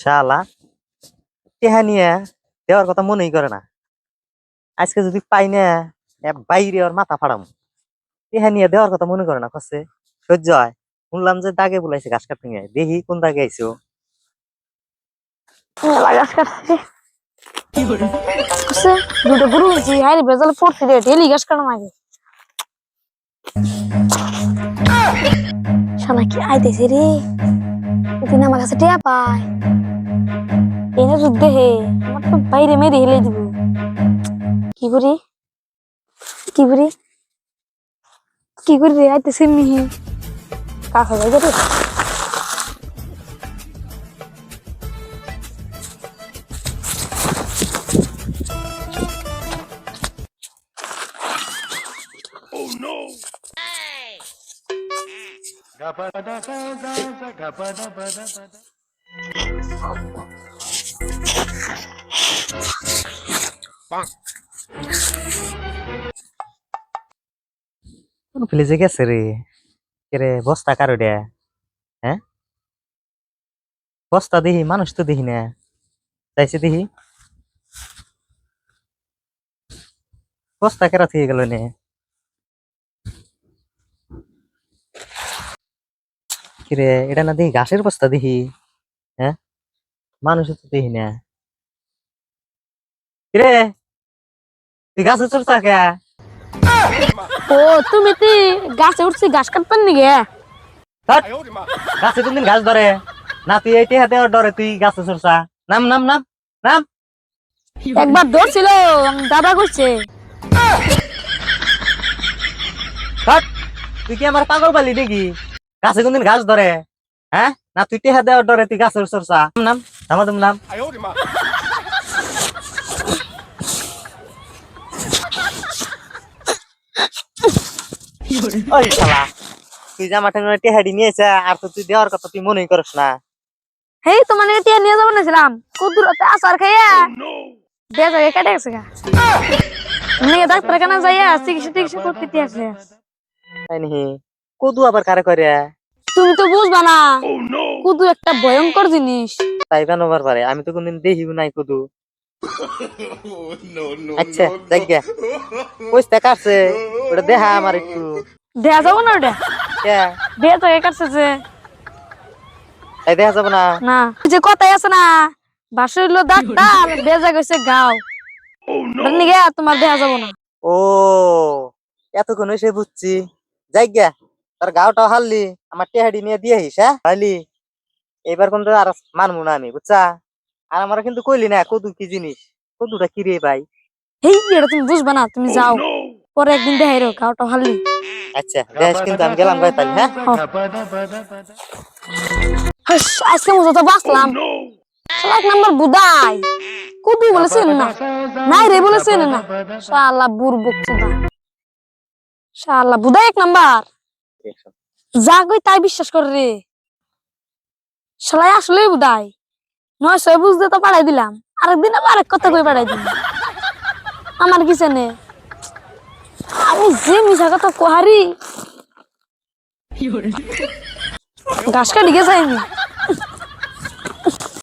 শালা। টেহা নিয়ে দেওয়ার কথা মনেই করে না। আজকে যদি পাই না বাইরে ওর মাথা ফাড়াম। টেহা নিয়ে দেওয়ার কথা মনে করে না, কচ্ছে। সহ্য হয়। শুনলাম যে দাগে বুলাইছে ঘাস কাটতে নিয়ে দেখি কোন দাগে আইছো গাছ কাটছে? কি আমার কাছে টিয়া পায়। এনে রুদ দেহে আমার তো বাইরে মেরে হেলে দিব। কি করি? কি করি? কি করি? রে আইতেছে মিহি কাকা যাই রে কোন ফেলেছে গেছে রে? কে বস্তা কারও দে? হ্যাঁ? বস্তা দেখি মানুষ তো দেখি না। চাইছে দেখি বস্তা কেরা থেকে গেল নে? কিরে, এটা না দেখি ঘাসের বস্তা দেখি হ্যাঁ? মানুষ তো দেখি না। কিরে তুই গাছে চড়ছা কে ও তুমি তি গাছে উঠছি গাছ কাটবেন নাকি ধ্যাৎ, গাছে কোনদিন ঘাস ধরে না তুই এইটি হাতে ডরে তুই গাছে চড়ছা নাম নাম নাম নাম একবার ধরছিল দাদা করছে ধ্যাৎ, তুই কি আমার পাগল পালি নাকি গাছে কোনদিন ঘাস ধরে হ্যাঁ না তুই টেহা দেওয়ার ডরে তুই গাছের চড়ছা নাম নাম নাম নাম ওই শালা তুই যে আমার টেহাডি নিয়েছে আর তো তুই দেওয়ার কথা তুই মনেই করস না। হেই তোমার নাকি টিয়া নিয়ে যাব নাছিলাম? কুদুরতে আসার খাইয়া দে জায়গায় কেটে গেছে গা। মেয়ে ডাক্তার কেন যাইয়া চিকিৎসা টিকিৎসা করতে দিয়ে আসে। তাই নাকি? কদু আবার কারে করে? তুমি তো বুঝবা না কুদু একটা ভয়ঙ্কর জিনিস। তাই বানোবার পারে? আমি তো কোনদিন দেখিও নাই কুদু। আচ্ছা দেখ গে পয়সা কাটছে ওটা দেখা আমার একটু। দেয়া যাব না ওটা? দেয়া কাটছে যে তাই দেখা যাবে না? না। যে কথাই আছে না বাসুর হইল ডাক্তার বেজা গেছে গাও। নিগে তোমার দেয়া যাব না। ও এতক্ষণ এসে বুঝছি। যাই গে তোর গাওটাও হারলি আমার টেহাডি নিয়ে দিয়ে আহিস হ্যাঁ? হারলি। এবার কিন্তু আর মানবো না আমি বুঝছা? আর আমার কিন্তু কইলি না কদু কি জিনিস? কদুটা কি রে ভাই? হেই এটা তুমি বুঝবা না তুমি যাও। পরে একদিন দেখাই রো গাওটা ভালো আচ্ছা দেখ কিন্তু আমি গেলাম ভাই তাহলে হ্যাঁ? আজকে মতো তো বাঁচলাম। এক নাম্বার বুদাই। কুদু বলেছেন না? নাই রে বলেছেন না? শালা বুরবুক চোদা শালা বুদাই এক নাম্বার। যা কই তাই বিশ্বাস করে রে। শালাই আসলেই বুদাই। নয় সে বুঝতে তো পাঠাই দিলাম। আরেকদিন আবার আরেক কথা কই পাঠাই দিলাম। আমার কি জানে? আমি যে মিশা কথা কোহারি। গাছ কাটি গেছে আমি